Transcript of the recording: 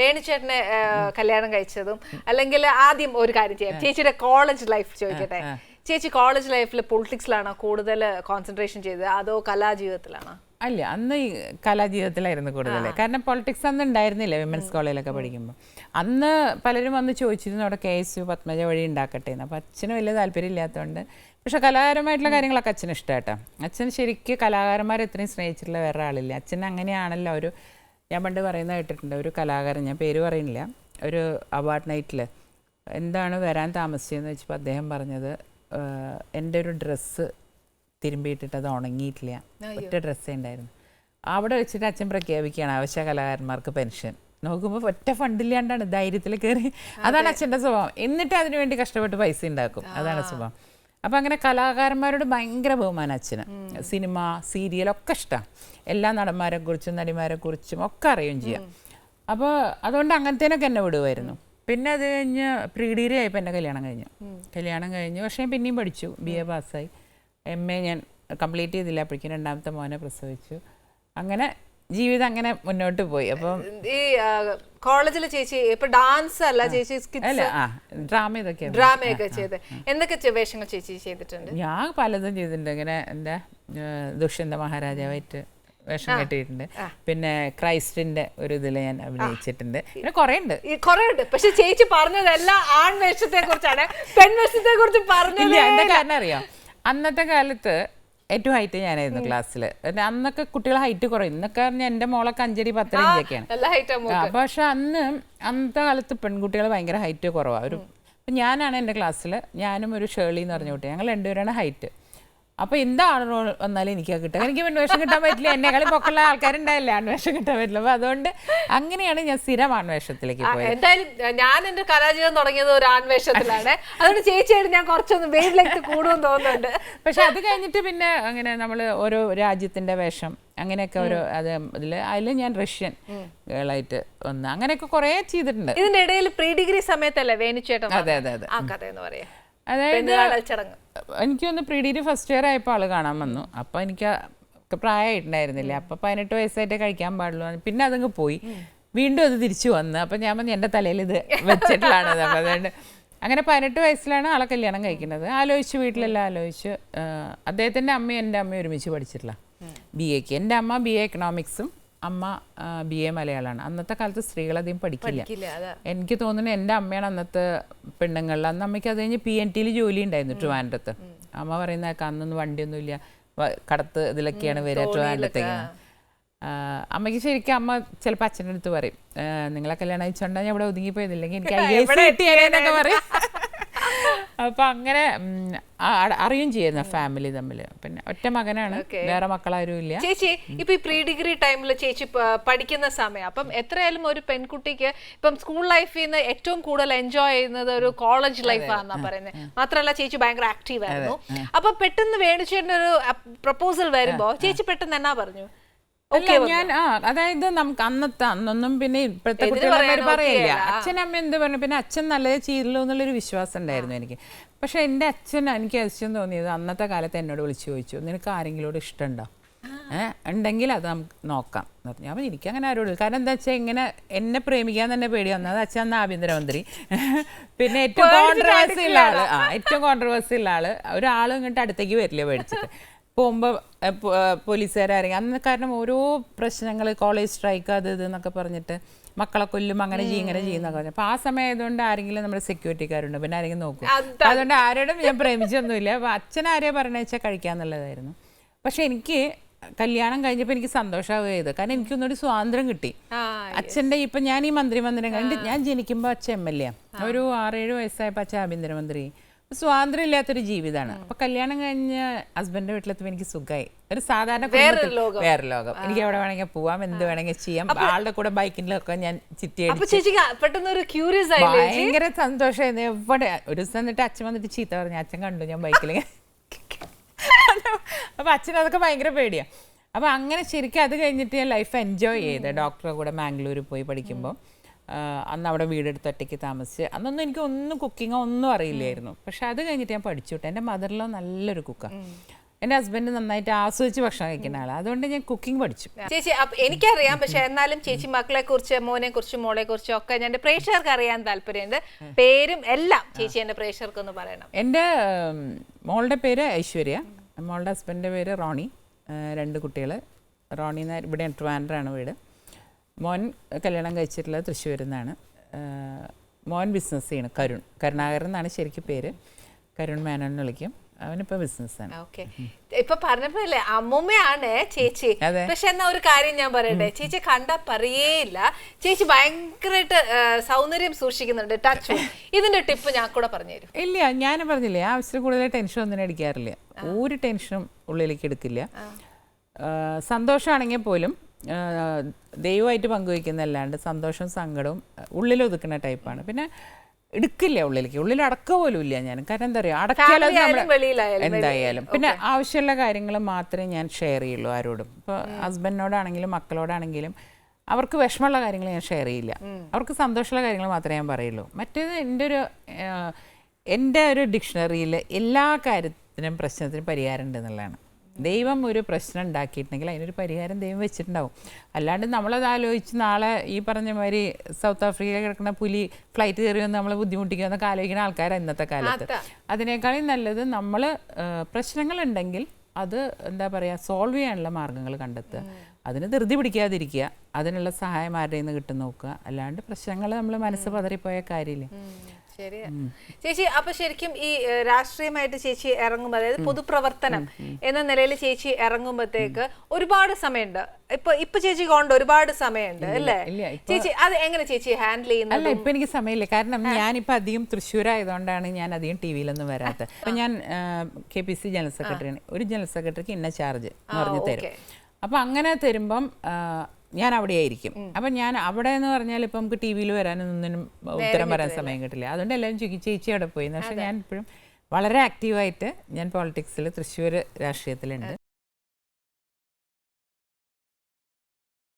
വേണിച്ചേട്ടനെ കല്യാണം കഴിച്ചതും അല്ലെങ്കിൽ ആദ്യം ഒരു കാര്യം ചെയ്യാം. ചേച്ചിയുടെ കോളേജ് ലൈഫ് ചോദിക്കട്ടെ. ചേച്ചി കോളേജ് ലൈഫിൽ പൊളിറ്റിക്സിലാണോ കൂടുതൽ കോൺസെൻട്രേഷൻ ചെയ്തത്? അതോ കലാജീവിതത്തിലാണോ? അല്ല അന്ന് ഈ കലാജീവിതത്തിലായിരുന്നു കൂടുതൽ കാരണം പൊളിറ്റിക്സ് അന്ന് ഉണ്ടായിരുന്നില്ല വിമൻസ് കോളേജിലൊക്കെ പഠിക്കുമ്പോൾ അന്ന് പലരും വന്ന് ചോദിച്ചിരുന്നു അവിടെ കെ എസ് യു പത്മജ വഴി ഉണ്ടാക്കട്ടെ എന്ന്. അപ്പോൾ അച്ഛന് വലിയ താല്പര്യം ഇല്ലാത്തതുകൊണ്ട്. പക്ഷെ കലാകാരമായിട്ടുള്ള കാര്യങ്ങളൊക്കെ അച്ഛന് ഇഷ്ടമായിട്ടോ അച്ഛൻ ശരിക്കും കലാകാരന്മാരെ ഇത്രയും സ്നേഹിച്ചിട്ടുള്ള വേറെ ആളില്ല അച്ഛൻ അങ്ങനെയാണല്ലോ ഒരു ഞാൻ പണ്ട് പറയുന്നത് കേട്ടിട്ടുണ്ട്. ഒരു കലാകാരൻ ഞാൻ പേര് പറയുന്നില്ല. ഒരു അവാർഡ് നൈറ്റിൽ എന്താണ് വരാൻ താമസിച്ചതെന്ന് വെച്ചപ്പോൾ അദ്ദേഹം പറഞ്ഞത് എന്റെ ഒരു ഡ്രസ്സ് തിരുമ്പിയിട്ടിട്ട് അത് ഉണങ്ങിയിട്ടില്ല. ഒറ്റ ഡ്രസ്സേ ഉണ്ടായിരുന്നു. അവിടെ വെച്ചിട്ട് അച്ഛൻ പ്രഖ്യാപിക്കുകയാണ് ആവശ്യ കലാകാരന്മാർക്ക് പെൻഷൻ നോക്കുമ്പോൾ ഒറ്റ ഫണ്ടില്ലാണ്ടാണ് ധൈര്യത്തിൽ കയറി അതാണ് അച്ഛന്റെ സ്വഭാവം. എന്നിട്ട് അതിനുവേണ്ടി കഷ്ടപ്പെട്ട് പൈസ ഉണ്ടാക്കും. അതാണ് സ്വഭാവം. അപ്പം അങ്ങനെ കലാകാരന്മാരോട് ഭയങ്കര ബഹുമാനം അച്ഛന്. സിനിമ സീരിയൽ ഒക്കെ ഇഷ്ടമാണ് എല്ലാ നടന്മാരെ കുറിച്ചും നടിമാരെ കുറിച്ചും ഒക്കെ അറിയുകയും ചെയ്യാം. അപ്പോൾ അതുകൊണ്ട് അങ്ങനത്തേനൊക്കെ എന്നെ വിടുമായിരുന്നു പിന്നെ അത് കഴിഞ്ഞ് പ്രീ ഡിഗ്രി ആയപ്പോൾ എന്റെ കല്യാണം കഴിഞ്ഞു. കല്യാണം കഴിഞ്ഞു. പക്ഷേ പിന്നെയും പഠിച്ചു. ബി എ പാസ്സായി. എം എ ഞാൻ കംപ്ലീറ്റ് ചെയ്തില്ല. അപ്പോഴേക്കും രണ്ടാമത്തെ മോനെ പ്രസവിച്ചു. അങ്ങനെ ജീവിതം അങ്ങനെ മുന്നോട്ട് പോയി. അപ്പം ഈ കോളേജിൽ ചേച്ചി ഇപ്പൊ ഡാൻസ് അല്ല ചേച്ചി അല്ല ആ ഡ്രാമ ഇതൊക്കെ ഡ്രാമയൊക്കെ ചെയ്ത് എന്തൊക്കെ വേഷങ്ങൾ ചേച്ചി ചെയ്തിട്ടുണ്ട്? ഞാൻ പലതും ചെയ്തിട്ടുണ്ട്. ഇങ്ങനെ എന്റെ ദുഷ്യന്ത മഹാരാജാവായിട്ട് വേഷം കെട്ടിയിട്ടുണ്ട്. പിന്നെ ക്രൈസ്റ്റിന്റെ ഒരു ഇതിൽ ഞാൻ അഭിനയിച്ചിട്ടുണ്ട്. പിന്നെ കുറെ ഉണ്ട് കുറെ ഉണ്ട് പക്ഷെ ചേച്ചി പറഞ്ഞതെല്ലാം ആൺവേഷത്തെ കുറിച്ചാണ് പെൺവേഷത്തെ കുറിച്ച് പറഞ്ഞില്ല എന്റെ എന്താ കാരണം അറിയാം അന്നത്തെ കാലത്ത് ഏറ്റവും ഹൈറ്റ് ഞാനായിരുന്നു ക്ലാസ്സിൽ അന്നൊക്കെ കുട്ടികൾ ഹൈറ്റ് കുറയും ഇന്നൊക്കെ പറഞ്ഞാൽ എന്റെ മോളൊക്കെ അഞ്ചടി പത്തര ഇഞ്ചൊക്കെയാണ് പക്ഷെ അന്ന് അന്നത്തെ കാലത്ത് പെൺകുട്ടികൾ ഭയങ്കര ഹൈറ്റ് കുറവാണ് ഒരു ഞാനാണ് എന്റെ ക്ലാസ്സിൽ ഞാനും ഒരു ഷേളി എന്ന് പറഞ്ഞ കുട്ടി ഞങ്ങൾ രണ്ടുപേരാണ് ഹൈറ്റ് അപ്പോൾ എന്താണ് റോൾ വന്നാലും എനിക്ക് കിട്ടുക. എനിക്ക് അന്വേഷണം കിട്ടാൻ പറ്റില്ല. എന്നെ എന്നെക്കാളും പൊക്കുള്ള ആൾക്കാരുണ്ടായില്ല? അന്വേഷണം കിട്ടാൻ പറ്റില്ല. അപ്പൊ അതുകൊണ്ട് അങ്ങനെയാണ് ഞാൻ സ്ഥിരം അന്വേഷണത്തിലേക്ക് പോയത്. എന്തായാലും ഞാൻ എന്റെ കലാജീവിതം തുടങ്ങിയത് ഒരു ആൺവേഷത്തിലാണ് അതുകൊണ്ട് ചേച്ചിയായിട്ട് ഞാൻ കുറച്ചൊന്ന് വേവിലേക്ക് കൂടുമെന്ന് തോന്നുന്നുണ്ട്. പക്ഷെ അത് കഴിഞ്ഞിട്ട് പിന്നെ അങ്ങനെ നമ്മൾ ഓരോ രാജ്യത്തിന്റെ വേഷം അങ്ങനെയൊക്കെ ഒരു അത് അതിൽ അതിൽ ഞാൻ റഷ്യൻ ഗേളായിട്ട് വന്ന് അങ്ങനെയൊക്കെ കുറേ ചെയ്തിട്ടുണ്ട്. ഇതിന്റെ ഇടയിൽ പ്രീ ഡിഗ്രി സമയത്തല്ലേ വേണിച്ചേട്ടൻ അതെ അതെ അതെ. ആ കഥ എന്ന് പറയാം. അതായത് ചടങ്ങ്. എനിക്കൊന്ന് പ്രീ ഡിഗ്രി ഫസ്റ്റ് ഇയർ ആയപ്പോൾ ആൾ കാണാൻ വന്നു. അപ്പോൾ എനിക്ക് പ്രായമായിട്ടുണ്ടായിരുന്നില്ലേ? അപ്പോൾ പതിനെട്ട് വയസ്സായിട്ടേ കഴിക്കാൻ പാടുള്ളൂ പിന്നെ അതങ്ങ് പോയി. വീണ്ടും അത് തിരിച്ചു വന്ന്. അപ്പം ഞാൻ പറഞ്ഞു എന്റെ തലയിൽ ഇത് വെച്ചിട്ടുള്ളതാണ് അപ്പം അതുകൊണ്ട് അങ്ങനെ പതിനെട്ട് വയസ്സിലാണ് ആളെ കല്യാണം കഴിക്കുന്നത്. ആലോചിച്ച് വീട്ടിലെല്ലാം ആലോചിച്ച്. അദ്ദേഹത്തിന്റെ അദ്ദേഹത്തിന്റെ അമ്മയും എന്റെ അമ്മയും ഒരുമിച്ച് പഠിച്ചിട്ടില്ല ബി എക്ക് എന്റെ അമ്മ ബി എ എക്കണോമിക്സും അമ്മ ബി എ മലയാളമാണ് അന്നത്തെ കാലത്ത് സ്ത്രീകൾ അധികം പഠിക്കില്ല. എനിക്ക് തോന്നുന്നു എന്റെ അമ്മയാണ് അന്നത്തെ പെണ്ണുങ്ങളിൽ അന്ന് അമ്മയ്ക്ക് അത് കഴിഞ്ഞ് പി എൻ ടിയിൽ ജോലി ഉണ്ടായിരുന്നു ട്രിവാൻഡ്രത്ത്. അമ്മ പറയുന്ന അന്നൊന്നും വണ്ടിയൊന്നുമില്ല. കടത്ത് ഇതിലൊക്കെയാണ് വരിക ട്രിവാൻഡ്രത്തേക്ക് അമ്മയ്ക്ക് ശരിക്കും അമ്മ ചിലപ്പോൾ അച്ഛന്റെ അടുത്ത് പറയും "ആ, നിങ്ങളെ കല്യാണം അയച്ചുകൊണ്ടാണ് ഞാൻ ഇവിടെ ഒതുങ്ങിപ്പോയതില്ലെങ്കിൽ എനിക്ക് ഐ എസ് കിട്ടിയേനൊക്കെ പറയും. അപ്പൊ അങ്ങനെ അറിയും ചെയ്യുന്ന ഫാമിലി തമ്മിൽ പിന്നെ ഒറ്റ മകനാണ് വേറെ മക്കളാരും ഇല്ല. ചേച്ചി ഇപ്പൊ ഈ പ്രീ ഡിഗ്രി ടൈമിൽ ചേച്ചി പഠിക്കുന്ന സമയം അപ്പം എത്രയായാലും ഒരു പെൺകുട്ടിക്ക് ഇപ്പം സ്കൂൾ ലൈഫിൽ നിന്ന് ഏറ്റവും കൂടുതൽ എൻജോയ് ചെയ്യുന്നത് ഒരു കോളേജ് ലൈഫാണെന്നാ പറയുന്നത് മാത്രമല്ല ചേച്ചി ഭയങ്കര ആക്റ്റീവ് ആയിരുന്നു. അപ്പൊ പെട്ടെന്ന് വേണിച്ചേട്ടൻ ഒരു പ്രപ്പോസൽ വരുമ്പോ ചേച്ചി പെട്ടെന്ന് എന്നാ പറഞ്ഞു? അല്ല ഞാൻ ആ അതായത് നമുക്ക് അന്നത്തെ അന്നൊന്നും പിന്നെ ഇപ്പോഴത്തെ കുട്ടികളെ പറയില്ല. അച്ഛനമ്മ അമ്മ എന്ത് പറഞ്ഞു? പിന്നെ അച്ഛൻ നല്ലത് ചെയ്തല്ലോ എന്നുള്ളൊരു വിശ്വാസം ഉണ്ടായിരുന്നു എനിക്ക്. പക്ഷെ എന്റെ അച്ഛൻ എനിക്ക് അച്ഛൻ തോന്നിയത് അന്നത്തെ കാലത്ത് എന്നോട് വിളിച്ചു ചോദിച്ചു നിനക്ക് ആരെങ്കിലോട് ഇഷ്ടമുണ്ടോ? ഏഹ് ഉണ്ടെങ്കിൽ അത് നമുക്ക് നോക്കാം എന്ന് പറഞ്ഞു. അപ്പം എനിക്ക് അങ്ങനെ ആരോട് കാരണം എന്താ വെച്ചാൽ ഇങ്ങനെ എന്നെ പ്രേമിക്കാൻ തന്നെ പേടി വന്നത് അച്ഛൻ അന്ന് ആഭ്യന്തരമന്ത്രി. പിന്നെ ഏറ്റവും കോൺട്രവേഴ്സി ഉള്ള ആൾ ആ ഏറ്റവും കോൺട്രവേഴ്സി ഉള്ള ആൾ. ഒരാളും ഇങ്ങോട്ട് അടുത്തേക്ക് വരില്ല പേടിച്ചിട്ട്. പോകുമ്പോൾ പോലീസുകാരിറങ്ങി അന്ന് കാരണം ഓരോ പ്രശ്നങ്ങൾ കോളേജ് സ്ട്രൈക്ക് അത് ഇത് എന്നൊക്കെ പറഞ്ഞിട്ട് മക്കളെ കൊല്ലും അങ്ങനെ ചെയ്യും ഇങ്ങനെ ചെയ്യും എന്നൊക്കെ പറഞ്ഞു. അപ്പോൾ ആ സമയം ആയതുകൊണ്ട് ആരെങ്കിലും നമ്മുടെ സെക്യൂരിറ്റിക്കാരുണ്ട് പിന്നെ ആരെങ്കിലും നോക്കും. അതുകൊണ്ട് ആരോടും ഞാൻ പ്രേമിച്ചൊന്നുമില്ല. അപ്പോൾ അച്ഛൻ ആരെയാ പറഞ്ഞ വെച്ചാൽ കഴിക്കാന്നുള്ളതായിരുന്നു. പക്ഷെ എനിക്ക് കല്യാണം കഴിഞ്ഞപ്പോൾ എനിക്ക് സന്തോഷമാവുക ചെയ്ത് കാരണം എനിക്കൊന്നുകൂടി സ്വാതന്ത്ര്യം കിട്ടി. അച്ഛന്റെ അച്ഛന്റെ ഇപ്പൊ ഞാൻ ഈ മന്ത്രി മന്ദിരം കണ്ട് ഞാൻ ജനിക്കുമ്പോൾ അച്ഛൻ എം എൽ എ ഒരു ആറേഴ് വയസ്സായപ്പോൾ അച്ഛൻ ആഭ്യന്തരമന്ത്രി. സ്വാതന്ത്ര്യം ഇല്ലാത്തൊരു ജീവിതമാണ്. അപ്പൊ കല്യാണം കഴിഞ്ഞ് ഹസ്ബൻഡ് വീട്ടിലെത്തുമ്പോൾ എനിക്ക് സുഖമായി ഒരു സാധാരണ വേറെ ലോകം. എനിക്ക് എവിടെ വേണമെങ്കിൽ പോവാം എന്ത് വേണമെങ്കിൽ ചെയ്യാം. ആളുടെ കൂടെ ബൈക്കിലൊക്കെ ഞാൻ ചിറ്റി ഭയങ്കര സന്തോഷമായിരുന്നു എവിടെ? ഒരു ദിവസം എന്നിട്ട് അച്ഛൻ വന്നിട്ട് ചീത്ത പറഞ്ഞു. അച്ഛൻ കണ്ടു ഞാൻ ബൈക്കിൽ അപ്പൊ അച്ഛൻ അതൊക്കെ ഭയങ്കര പേടിയാ. അപ്പൊ അങ്ങനെ ശരിക്കും അത് കഴിഞ്ഞിട്ട് ഞാൻ ലൈഫ് എൻജോയ് ചെയ്ത്. ഡോക്ടറെ കൂടെ മാംഗ്ലൂർ പോയി പഠിക്കുമ്പോൾ അന്ന് അവിടെ വീടെടുത്ത് ഒറ്റയ്ക്ക് താമസിച്ച്. അന്നൊന്നും എനിക്ക് ഒന്നും കുക്കിങ്ങോ ഒന്നും അറിയില്ലായിരുന്നു. പക്ഷെ അത് കഴിഞ്ഞിട്ട് ഞാൻ പഠിച്ചു എന്റെ മദറിലോ നല്ലൊരു കുക്കാണ് എന്റെ ഹസ്ബൻഡ് നന്നായിട്ട് ആസ്വദിച്ച് ഭക്ഷണം കഴിക്കുന്ന ആളാണ് അതുകൊണ്ട് ഞാൻ കുക്കിംഗ് പഠിച്ചു. ചേച്ചി എനിക്കറിയാം. പക്ഷെ എന്നാലും ചേച്ചി മക്കളെ കുറിച്ച് മോനെ കുറിച്ച് മോളെ കുറിച്ചും ഒക്കെ ഞാൻ പ്രേക്ഷകർക്ക് അറിയാൻ താല്പര്യമുണ്ട്. പേരും എല്ലാം ചേച്ചി എന്റെ പ്രേക്ഷകർക്ക് ഒന്ന് പറയണം. എന്റെ മോളുടെ പേര് ഐശ്വര്യ. മോളുടെ ഹസ്ബൻഡിന്റെ പേര് റോണി. രണ്ട് കുട്ടികൾ റോണി ഇവിടെ ട്രിവാൻഡ്രാണ് വീട്. മോൻ കല്യാണം കഴിച്ചിട്ടുള്ളത് തൃശ്ശൂരിൽ നിന്നാണ് മോൻ ബിസിനസ് ചെയ്യണം. കരുൺ കരുണാകരൻ എന്നാണ് ശരിക്കും പേര്. കരുൺ മേനോൻ എന്ന് വിളിക്കും. അവനിപ്പോ ബിസിനസ്സാണ് ഓക്കെ. ഇപ്പൊ പറഞ്ഞപ്പോഴല്ലേ അമ്മൂമ്മയാണ് ചേച്ചി. പക്ഷെ എന്നാ ഒരു കാര്യം ഞാൻ പറയട്ടെ? ചേച്ചി കണ്ടാ പറയേയില്ല ചേച്ചി ഭയങ്കരമായിട്ട് സൗന്ദര്യം സൂക്ഷിക്കുന്നുണ്ട്. ടച്ച് ഇതിന്റെ ടിപ്പ് ഞാൻ കൂടെ പറഞ്ഞുതരും ഇല്ല ഞാൻ പറഞ്ഞില്ലേ ആവശ്യത്തിൽ കൂടുതൽ ടെൻഷൻ ഒന്നും അടിക്കാറില്ല. ഒരു ടെൻഷനും ഉള്ളിലേക്ക് എടുക്കില്ല. സന്തോഷമാണെങ്കിൽ പോലും ദൈവമായിട്ട് പങ്കുവയ്ക്കുന്നതല്ലാണ്ട് സന്തോഷവും സങ്കടവും ഉള്ളിൽ ഒതുക്കുന്ന ടൈപ്പാണ്. പിന്നെ എടുക്കില്ല ഉള്ളിലേക്ക്. ഉള്ളിൽ അടക്ക പോലും ഇല്ല ഞാൻ. കാരണം എന്താ പറയുക അടക്കാലും എന്തായാലും. പിന്നെ ആവശ്യമുള്ള കാര്യങ്ങൾ മാത്രമേ ഞാൻ ഷെയർ ചെയ്യുള്ളൂ ആരോടും. ഇപ്പോൾ ഹസ്ബൻഡിനോടാണെങ്കിലും മക്കളോടാണെങ്കിലും അവർക്ക് വിഷമമുള്ള കാര്യങ്ങൾ ഞാൻ ഷെയർ ചെയ്യില്ല. അവർക്ക് സന്തോഷമുള്ള കാര്യങ്ങൾ മാത്രമേ ഞാൻ പറയുള്ളൂ. മറ്റേത് എന്റെ ഒരു എന്റെ ഒരു ഡിക്ഷണറിയിൽ എല്ലാ കാര്യത്തിനും പ്രശ്നത്തിനും പരിഹാരം ഉണ്ട് എന്നുള്ളതാണ്. ദൈവം ഒരു പ്രശ്നം ഉണ്ടാക്കിയിട്ടുണ്ടെങ്കിൽ അതിനൊരു പരിഹാരം ദൈവം വെച്ചിട്ടുണ്ടാവും. അല്ലാണ്ട് നമ്മളത് ആലോചിച്ച് നാളെ ഈ പറഞ്ഞ മാതിരി സൗത്ത് ആഫ്രിക്കയിൽ കിടക്കുന്ന പുലി ഫ്ലൈറ്റ് കയറി വന്ന് നമ്മളെ ബുദ്ധിമുട്ടിക്കുമെന്നൊക്കെ ആലോചിക്കുന്ന ആൾക്കാരാണ് ഇന്നത്തെ കാലത്ത്. അതാ. അതിനേക്കാളും നല്ലത് നമ്മൾ പ്രശ്നങ്ങളുണ്ടെങ്കിൽ അത് എന്താ പറയുക സോൾവ് ചെയ്യാനുള്ള മാർഗങ്ങൾ കണ്ടെത്തുക. അതിന് ധൃതി പിടിക്കാതിരിക്കുക. അതിനുള്ള സഹായം ആരുടെ നിന്ന് കിട്ടും നോക്കുക. അല്ലാണ്ട് പ്രശ്നങ്ങൾ നമ്മൾ മനസ്സ് പതറിപ്പോയ കാര്യമില്ല? ശരിയാ ചേച്ചി അപ്പൊ ശരിക്കും ഈ രാഷ്ട്രീയമായിട്ട് ചേച്ചി ഇറങ്ങുമ്പോൾ അതായത് പൊതുപ്രവർത്തനം എന്ന നിലയിൽ ചേച്ചി ഇറങ്ങുമ്പോഴത്തേക്ക് ഒരുപാട് സമയമുണ്ട്. ഇപ്പൊ ഇപ്പൊ ചേച്ചി കൊണ്ട് ഒരുപാട് സമയമുണ്ട് അല്ലേ? ചേച്ചി അത് എങ്ങനെ ചേച്ചി ഹാൻഡിൽ ചെയ്യുന്നത്? അല്ല ഇപ്പൊ എനിക്ക് സമയമില്ല. കാരണം ഞാനിപ്പോ അധികം തൃശ്ശൂർ ആയതുകൊണ്ടാണ് ഞാൻ അധികം ടി വിയിലൊന്നും വരാത്തത് അപ്പൊ ഞാൻ കെ പി സി ജനറൽ സെക്രട്ടറിയാണ്. ഒരു ജനറൽ സെക്രട്ടറിക്ക് ഇന്ന ചാർജ് പറഞ്ഞു തരും. അപ്പൊ അങ്ങനെ തരുമ്പം ഞാൻ അവിടെ ആയിരിക്കും അപ്പൊ ഞാൻ അവിടെ എന്ന് പറഞ്ഞാൽ ഇപ്പൊ നമുക്ക് ടി വിയിൽ വരാനൊന്നും ഉത്തരം വരാൻ സമയം കിട്ടില്ല. അതുകൊണ്ട് എല്ലാവരും ചുക്കി ചേച്ചി അവിടെ പോയി. പക്ഷെ ഞാൻ ഇപ്പോഴും വളരെ ആക്റ്റീവായിട്ട് ഞാൻ പോളിറ്റിക്സിൽ തൃശ്ശൂർ രാഷ്ട്രീയത്തിലുണ്ട്.